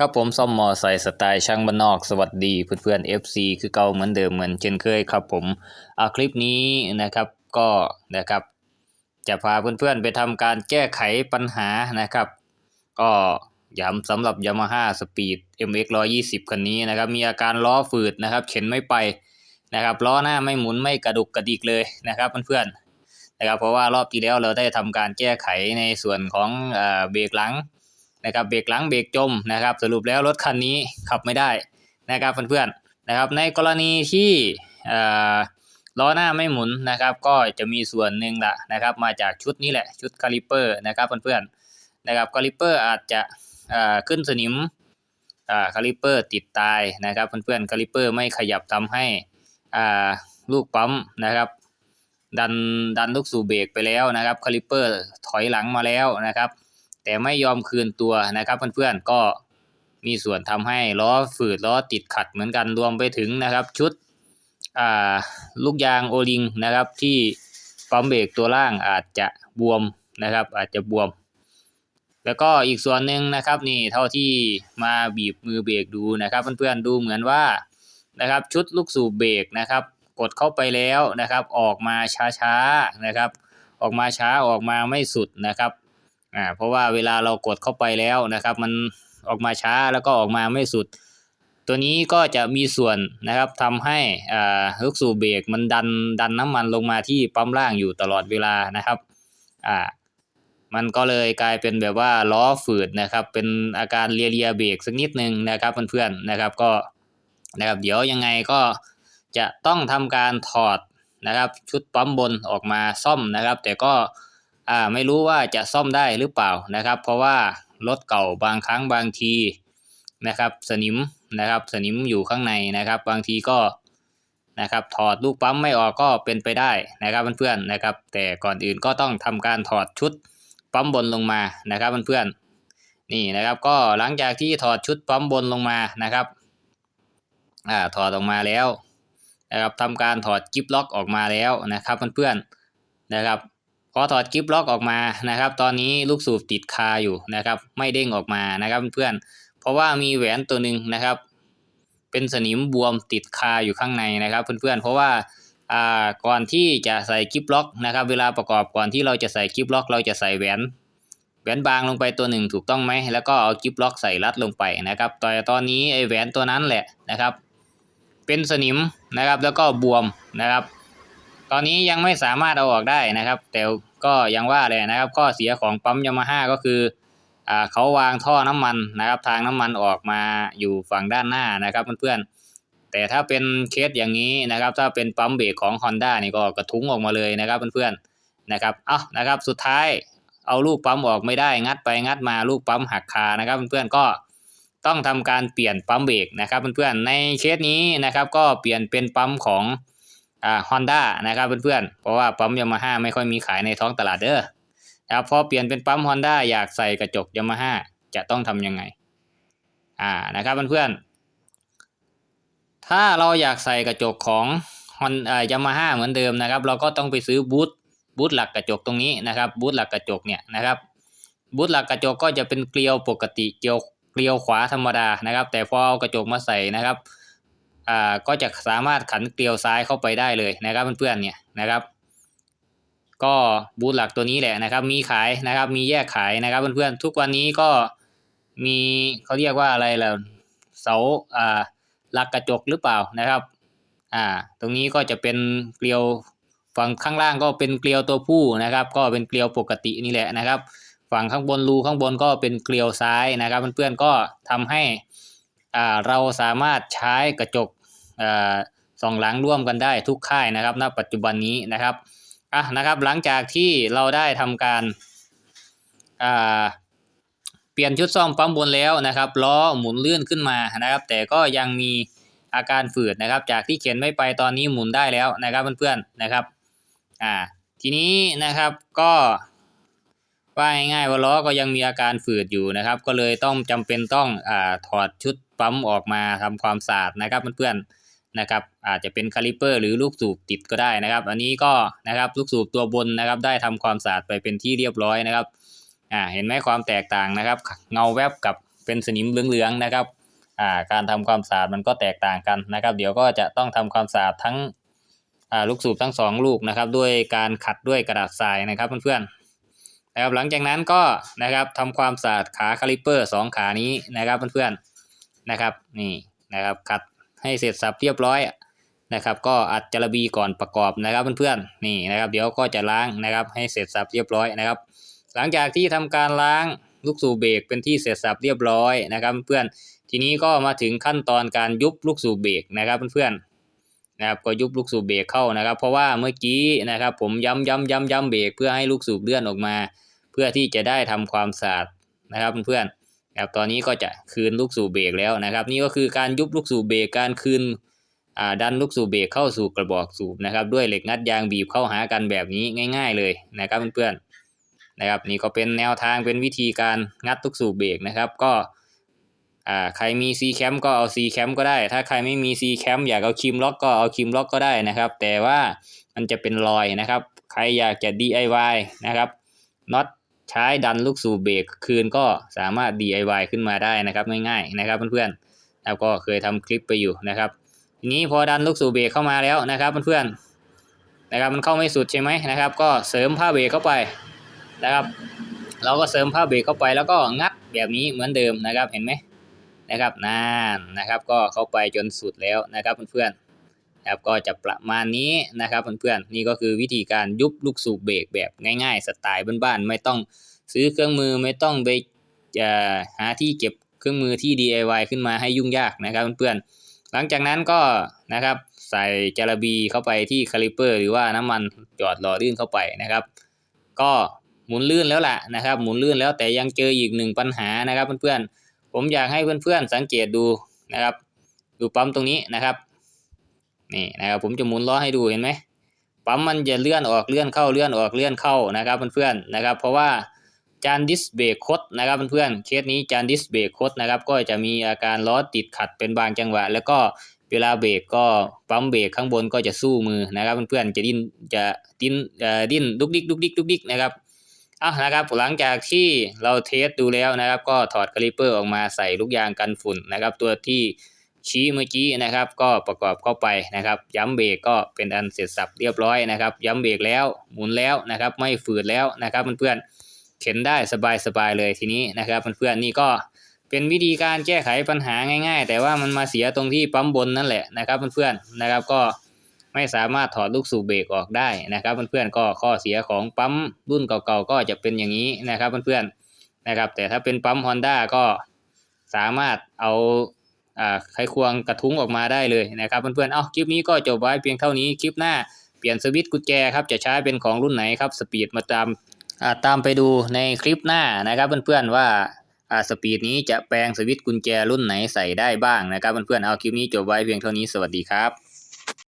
ครับผมซ่อมมอไซค์สไตล์ช่างบ้านนอกสวัสดีเพื่อนๆ FC คือเก่าเหมือนเดิมเหมือนเช่นเคยครับผมเอาคลิปนี้นะครับก็นะครับ จะพาเพื่อนๆไปทำการแก้ไขปัญหานะครับ ก็ย้ำสำหรับ Yamaha Speed MX 120 คันนี้นะครับ มีอาการล้อฝืดนะครับ เข็นไม่ไปนะครับล้อหน้าไม่หมุนไม่กระดุกกระดิกเลยนะครับเพื่อนๆนะครับเพราะว่ารอบที่แล้วเราได้ทำการแก้ไขในส่วนของเอ่อเบรกหลัง นะครับเบรกหลังเบรกจมนะครับ สรุปแล้วรถคันนี้ขับไม่ได้นะครับเพื่อนๆนะครับ ในกรณีที่ล้อหน้าไม่หมุนนะครับ ก็จะมีส่วนหนึ่งละนะครับ มาจากชุดนี้แหละชุดคาลิเปอร์นะครับเพื่อนๆนะครับคาลิเปอร์อาจจะขึ้นสนิมคาลิเปอร์ติดตายนะครับเพื่อนๆคาลิเปอร์ไม่ขยับทำให้ลูกปั๊มนะครับดันดันลูกสู่เบรกไปแล้วนะครับคาลิเปอร์ถอยหลังมาแล้วนะครับ แต่ไม่ยอมคืนตัวนะครับเพื่อนๆก็มีส่วนทำให้ล้อฝืดล้อติดขัดเหมือนกันรวมไปถึงนะครับ ชุดลูกยางโอลิงนะครับที่ปั๊มเบรกตัวล่างอาจจะบวมนะครับ อาจจะบวม แล้วก็อีกส่วนหนึ่งนะครับนี่เท่าที่มาบีบมือเบรกดูนะครับ เพื่อนๆดูเหมือนว่านะครับชุดลูกสูบเบรกนะครับ กดเข้าไปแล้วนะครับ ออกมาช้าๆนะครับ ออกมาช้าออกมาไม่สุดนะครับ อ่าเพราะว่าเวลาเรากดเข้าไปแล้วนะครับ มันออกมาช้าแล้วก็ออกมาไม่สุด ตัวนี้ก็จะมีส่วนนะครับทำให้อ่าลูกสูบเบรกมันดันดันน้ำมันลงมาที่ปั๊มล่างอยู่ตลอดเวลานะครับอ่ามันก็เลยกลายเป็นแบบว่าล้อฝืดนะครับ เป็นอาการเลียเลียเบรกสักนิดนึงนะครับเพื่อนๆนะครับก็นะครับเดี๋ยวยังไงก็จะต้องทำการถอดนะครับ ชุดปั๊มบนออกมาซ่อมนะครับ แต่ก็ อ่าไม่รู้ว่าจะซ่อมได้หรือเปล่านะครับ เพราะว่ารถเก่าบางครั้งบางทีนะครับ สนิมนะครับ สนิมอยู่ข้างในนะครับ บางทีก็นะครับ ถอดลูกปั๊มไม่ออกก็เป็นไปได้นะครับเพื่อนๆนะครับ แต่ก่อนอื่นก็ต้องทำการถอดชุดปั๊มบนลงมานะครับเพื่อนๆนี่นะครับก็หลังจากที่ถอดชุดปั๊มบนลงมานะครับอ่าถอดออกมาแล้วนะครับทำการถอดกิฟล็อกออกมาแล้วนะครับเพื่อนๆนะครับ พอถอดกิฟล็อกออกมานะครับ ตอนนี้ลูกสูบติดคาอยู่นะครับ ไม่เด้งออกมานะครับเพื่อนเพราะว่ามีแหวนตัวหนึ่งนะครับ เป็นสนิมบวมติดคาอยู่ข้างในนะครับ เพื่อนๆเพราะว่าอ่าก่อนที่จะใส่กิฟล็อกนะครับ เวลาประกอบก่อนที่เราจะใส่กิฟล็อก เราจะใส่แหวนแหวนบางลงไปตัวหนึ่งถูกต้องไหมแล้วก็เอากิฟล็อกใส่รัดลงไปนะครับตอนตอนนี้ไอแหวนตัวนั้นแหละนะครับ เป็นสนิมนะครับแล้วก็บวมนะครับ ตอนนี้ยังไม่สามารถเอาออกได้นะครับ แต่ก็ยังว่าเลยนะครับ ข้อเสียของปั๊มยามาฮ่าก็คืออ่าเขาวางท่อน้ำมันนะครับ ทางน้ำมันออกมาอยู่ฝั่งด้านหน้านะครับเพื่อนๆแต่ถ้าเป็นเคสอย่างนี้นะครับ ถ้าเป็นปั๊มเบรกของ Honda นี่ก็กระทุ้งออกมาเลยนะครับเพื่อนๆนะครับเอ้านะครับสุดท้ายเอาลูกปั๊มออกไม่ได้งัดไปงัดมาลูกปั๊มหักคานะครับเพื่อนๆก็ต้องทำการเปลี่ยนปั๊มเบรกนะครับเพื่อนๆในเคสนี้นะครับก็เปลี่ยนเป็นปั๊มของ อ่าฮอนด้านะครับเพื่อนๆ เพราะว่าปั๊มยามาฮ่าไม่ค่อยมีขายในท้องตลาดเด้อนะครับพอเปลี่ยนเป็นปั๊มฮอนด้าอยากใส่กระจกยามาฮ่าจะต้องทำยังไงอ่านะครับเพื่อนๆ ถ้าเราอยากใส่กระจกของฮอนอ่ายามาฮ่าเหมือนเดิมนะครับ เราก็ต้องไปซื้อบูทบูทหลักกระจกตรงนี้นะครับบูทหลักกระจกเนี่ยนะครับบูทหลักกระจกก็จะเป็นเกลียวปกติเกลียวเกลียวขวาธรรมดานะครับ แต่พอเอากระจกมาใส่นะครับ อ่าก็จะสามารถขันเกลียวซ้ายเข้าไปได้เลยนะครับเพื่อนๆเนี่ยนะครับ ก็บูธหลักตัวนี้แหละนะครับ มีขายนะครับ มีแยกขายนะครับเพื่อนๆทุกวันนี้ก็มีเขาเรียกว่าอะไรล่ะเสาอ่าหลักกระจกหรือเปล่านะครับ อ่า ตรงนี้ก็จะเป็นเกลียวฝั่งข้างล่างก็เป็นเกลียวตัวผู้นะครับ ก็เป็นเกลียวปกตินี่แหละนะครับ ฝั่งข้างบนรูข้างบนก็เป็นเกลียวซ้ายนะครับ เพื่อนๆก็ทำให้อ่าเราสามารถใช้กระจก สองหลังร่วมกันได้ทุกค่ายนะครับ ณ ปัจจุบันนี้นะครับอะนะครับหลังจากที่เราได้ทำการเปลี่ยนชุดซ่อมปั๊มบนแล้วนะครับล้อหมุนเลื่อนขึ้นมานะครับ แต่ก็ยังมีอาการฝืดนะครับ จากที่เขียนไม่ไปตอนนี้หมุนได้แล้วนะครับเพื่อนๆนะครับอ่าทีนี้นะครับก็ว่าง่ายๆว่าล้อก็ยังมีอาการฝืดอยู่นะครับ ก็เลยต้องจำเป็นต้องอ่าถอดชุดปั๊มออกมาทำความสะอาดนะครับเพื่อนๆ นะครับอาจจะเป็นคาลิเปอร์หรือลูกสูบติดก็ได้นะครับ อันนี้ก็นะครับลูกสูบตัวบนนะครับ ได้ทำความสะอาดไปเป็นที่เรียบร้อยนะครับอ่าเห็นไหมความแตกต่างนะครับ เงาแวบกับเป็นสนิมเหลืองๆนะครับอ่าการทำความสะอาดมันก็แตกต่างกันนะครับ เดี๋ยวก็จะต้องทำความสะอาดทั้งอ่าลูกสูบทั้งสองลูกนะครับ ด้วยการขัดด้วยกระดาษทรายนะครับเพื่อนๆนะครับหลังจากนั้นก็นะครับทำความสะอาดขาคาลิเปอร์สองขานี้นะครับเพื่อนๆนะครับนี่นะครับขัด ให้เสร็จสับเรียบร้อยนะครับ ก็อัดจระบีก่อนประกอบนะครับเพื่อนๆนี่นะครับ เดี๋ยวก็จะล้างนะครับ ให้เสร็จสับเรียบร้อยนะครับ หลังจากที่ทำการล้างลูกสูบเบรกเป็นที่เสร็จสับเรียบร้อยนะครับ เพื่อนทีนี้ก็มาถึงขั้นตอนการยุบลูกสูบเบรกนะครับเพื่อนๆนะครับก็ยุบลูกสูบเบรกเข้านะครับ เพราะว่าเมื่อกี้นะครับ ผมย้ำย้ำย้ำย้ำเบรกเพื่อให้ลูกสูบเลื่อนออกมา เพื่อที่จะได้ทำความสะอาดนะครับเพื่อนๆ นะครับตอนนี้ก็จะคืนลูกสูบเบรกแล้วนะครับ นี่ก็คือการยุบลูกสูบเบรกการคืนดันลูกสูบเบรกเข้าสู่กระบอกสูบนะครับ ด้วยเหล็กงัดยางบีบเข้าหากันแบบนี้ง่าย ๆ เลยนะครับเพื่อนๆนะครับ นี่ก็เป็นแนวทางเป็นวิธีการงัดลูกสูบเบรกนะครับ ก็ใครมี C cam ก็เอา C cam ก็ได้ ถ้าใครไม่มี C cam อยากเอาคิมล็อกก็เอาคิมล็อกก็ได้นะครับ แต่ว่ามันจะเป็นรอยนะครับ ใครอยากจะ DIY นะครับน็อต ใช้ดันลูกสูบเบรกคืนก็สามารถ DIY ขึ้นมาได้นะครับง่ายๆนะครับเพื่อนๆแล้วก็เคยทำคลิปไปอยู่นะครับ ทีนี้พอดันลูกสูบเบรกเข้ามาแล้วนะครับเพื่อนๆนะครับมันเข้าไม่สุดใช่ไหมนะครับ ก็เสริมผ้าเบรกเข้าไปนะครับ เราก็เสริมผ้าเบรกเข้าไปแล้วก็งัดแบบนี้เหมือนเดิมนะครับเห็นไหมนะครับนั่นนะครับ ก็เข้าไปจนสุดแล้วนะครับเพื่อนๆ นะครับก็จะประมาณนี้นะครับเพื่อนๆนี่ก็คือวิธีการยุบลูกสูบเบรกแบบง่ายๆ สไตล์บ้านๆไม่ต้องซื้อเครื่องมือไม่ต้องไปหาที่เก็บเครื่องมือที่ DIY ขึ้นมาให้ยุ่งยากนะครับเพื่อนๆหลังจากนั้นก็นะครับใส่จาระบีเข้าไปที่คาลิเปอร์ หรือว่าน้ำมันหยอดหล่อลื่นเข้าไปนะครับ ก็หมุนลื่นแล้วล่ะนะครับหมุนลื่นแล้วแต่ยังเจออีกหนึ่งปัญหานะครับเพื่อนๆผมอยากให้เพื่อนๆสังเกตดูนะครับ ดูปั๊มตรงนี้นะครับ นี่นะครับผมจะหมุนล้อให้ดูเห็นไหมปั๊มมันจะเลื่อนออกเลื่อนเข้าเลื่อนออกเลื่อนเข้านะครับเพื่อนๆนะครับ เพราะว่าจานดิสเบรกคดนะครับเพื่อนๆเคสนี้จานดิสเบรกคดนะครับก็จะมีอาการล้อติดขัดเป็นบางจังหวะ แล้วก็เวลาเบรกก็ปั๊มเบรกข้างบนก็จะสู้มือนะครับเพื่อนๆจะดิ้นจะดิ้นดิ้นดุกดิกดุกดิกดุกดิกนะครับอะนะครับหลังจากที่เราเทสดูแล้วนะครับ ก็ถอดคาลิปเปอร์ออกมาใส่ลูกยางกันฝุ่นนะครับ ตัวที่ ชี้เมื่อกี้นะครับ ก็ประกอบเข้าไปนะครับ ย้ำเบรกก็เป็นอันเสร็จสับเรียบร้อยนะครับ ย้ำเบรกแล้วหมุนแล้วนะครับ ไม่ฝืดแล้วนะครับเพื่อนๆเข็นได้สบายๆเลยทีนี้นะครับเพื่อนๆนี่ก็เป็นวิธีการแก้ไขปัญหาง่าย ๆ แต่ว่ามันมาเสียตรงที่ปั๊มบนนั่นแหละนะครับเพื่อนๆนะครับก็ไม่สามารถถอดลูกสูบเบรกออกได้นะครับเพื่อนๆก็ข้อเสียของปั๊มรุ่นเก่าๆก็จะเป็นอย่างนี้นะครับเพื่อนๆนะครับแต่ถ้าเป็นปั๊ม Honda ก็สามารถเอาอ่า ไขควงกระทุ้งออกมาได้เลยนะครับ เพื่อนๆ เอาคลิปนี้ก็จบไว้เพียงเท่านี้คลิปหน้าเปลี่ยนสวิตช์กุญแจครับจะใช้เป็นของรุ่นไหนครับสปีดมาตามอ่าตามไปดูในคลิปหน้านะครับเพื่อนๆว่าอ่าสปีดนี้จะแปลงสวิตช์กุญแจรุ่นไหนใส่ได้บ้างนะครับเพื่อนๆเอาคลิปนี้จบไว้เพียงเท่านี้สวัสดีครับ